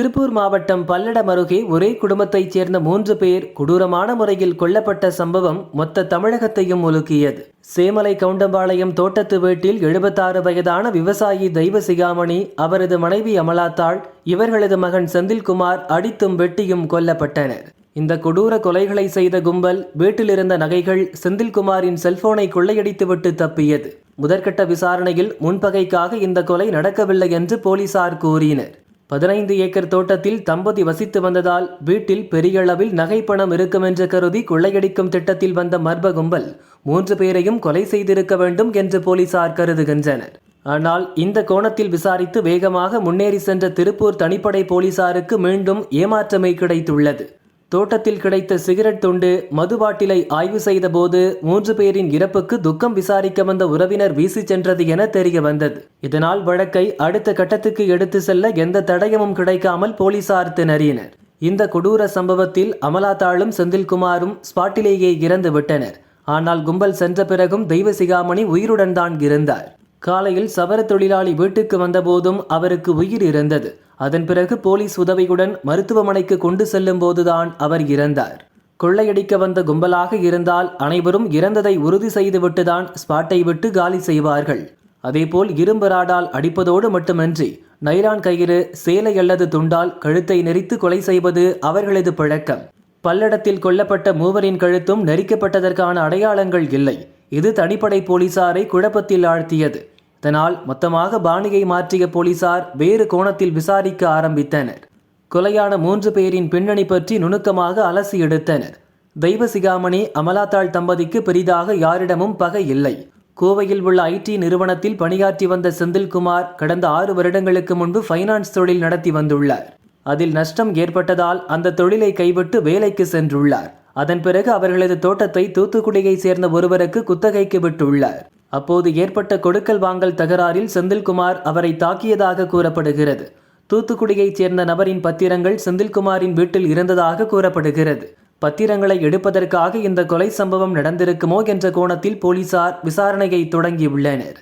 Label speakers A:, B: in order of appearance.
A: திருப்பூர் மாவட்டம் பல்லடம் அருகே ஒரே குடும்பத்தைச் சேர்ந்த மூன்று பேர் கொடூரமான முறையில் கொல்லப்பட்ட சம்பவம் மொத்த தமிழகத்தையும் உலுக்கியது சேமலை கவுண்டம்பாளையம் தோட்டத்து வீட்டில் எழுபத்தாறு வயதான விவசாயி தெய்வ சிகாமணி அவரது மனைவி அமலாத்தாள் இவர்களது மகன் செந்தில்குமார் அடித்தும் வெட்டியும் கொல்லப்பட்டனர். இந்த கொடூர கொலைகளை செய்த கும்பல் வீட்டிலிருந்த நகைகள் செந்தில்குமாரின் செல்போனை கொள்ளையடித்துவிட்டு தப்பியது. முதற்கட்ட விசாரணையில் முன்பகைக்காக இந்த கொலை நடக்கவில்லை என்று போலீசார் கூறினர். பதினைந்து ஏக்கர் தோட்டத்தில் தம்பதி வசித்து வந்ததால் வீட்டில் பெரிய அளவில் நகைப்பணம் இருக்கும் என்று கருதி கொள்ளையடிக்கும் திட்டத்தில் வந்த மர்ம கும்பல் மூன்று பேரையும் கொலை செய்திருக்க வேண்டும் என்று போலீசார் கருதுகின்றனர். ஆனால் இந்த கோணத்தில் விசாரித்து வேகமாக முன்னேறி சென்ற திருப்பூர் தனிப்படை போலீசாருக்கு மீண்டும் ஏமாற்றமே கிடைத்துள்ளது. தோட்டத்தில் கிடைத்த சிகரெட் துண்டு மது பாட்டிலை ஆய்வு செய்தபோது மூன்று பேரின் இறப்புக்கு துக்கம் விசாரிக்க வந்த உறவினர் வீசி சென்றது என தெரிய வந்தது. இதனால் வழக்கை அடுத்த கட்டத்துக்கு எடுத்து செல்ல எந்த தடயமும் கிடைக்காமல் போலீசார் திணறினர் இந்த கொடூர சம்பவத்தில் அமலாத்தாளும் செந்தில்குமாரும் ஸ்பாட்டிலேயே இறந்து விட்டனர் ஆனால் கும்பல் சென்ற பிறகும் தெய்வ சிகாமணி உயிருடன் தான் இருந்தார். காலையில் சவர தொழிலாளி வீட்டுக்கு வந்தபோதும் அவருக்கு உயிர் இருந்தது அதன் பிறகு போலீஸ் உதவியுடன் மருத்துவமனைக்கு கொண்டு செல்லும் போதுதான் அவர் இறந்தார். கொள்ளையடிக்க வந்த கும்பலாக இருந்தால் அனைவரும் இறந்ததை உறுதி செய்துவிட்டுதான் ஸ்பாட்டை விட்டு காலி செய்வார்கள். அதேபோல் இரும்பு ராடால் அடிப்பதோடு மட்டுமின்றி நைலான் கயிறு சேலை அல்லது துண்டால் கழுத்தை நெரித்து கொலை செய்வது அவர்களது பழக்கம். பல்லடத்தில் கொல்லப்பட்ட மூவரின் கழுத்தும் நெரிக்கப்பட்டதற்கான அடையாளங்கள் இல்லை. இது தனிப்படை போலீசாரை குழப்பத்தில் ஆழ்த்தியது. இதனால் மொத்தமாக பாணியை மாற்றிய போலீசார் வேறு கோணத்தில் விசாரிக்க ஆரம்பித்தனர். கொலையான மூன்று பேரின் பின்னணி பற்றி நுணுக்கமாக அலசி எடுத்தனர். தெய்வ சிகாமணி அமலாத்தாள் தம்பதிக்கு பெரிதாக யாரிடமும் பகை இல்லை. கோவையில் உள்ள ஐடி நிறுவனத்தில் பணியாற்றி வந்த செந்தில்குமார் கடந்த ஆறு வருடங்களுக்கு முன்பு ஃபைனான்ஸ் தொழில் நடத்தி வந்துள்ளார். அதில் நஷ்டம் ஏற்பட்டதால் அந்த தொழிலை கைவிட்டு வேலைக்கு சென்றுள்ளார். அதன் பிறகு அவர்களது தோட்டத்தை தூத்துக்குடியைச் சேர்ந்த ஒருவருக்கு குத்தகைக்கு விட்டுள்ளார். அப்போது ஏற்பட்ட கொடுக்கல் வாங்கல் தகராறில் செந்தில்குமார் அவரை தாக்கியதாக கூறப்படுகிறது. தூத்துக்குடியைச் சேர்ந்த நபரின் பத்திரங்கள் செந்தில்குமாரின் வீட்டில் இருந்ததாக கூறப்படுகிறது. பத்திரங்களை எடுப்பதற்காக இந்த கொலை சம்பவம் நடந்திருக்குமோ என்ற கோணத்தில் போலீசார் விசாரணையை தொடங்கியுள்ளனர்.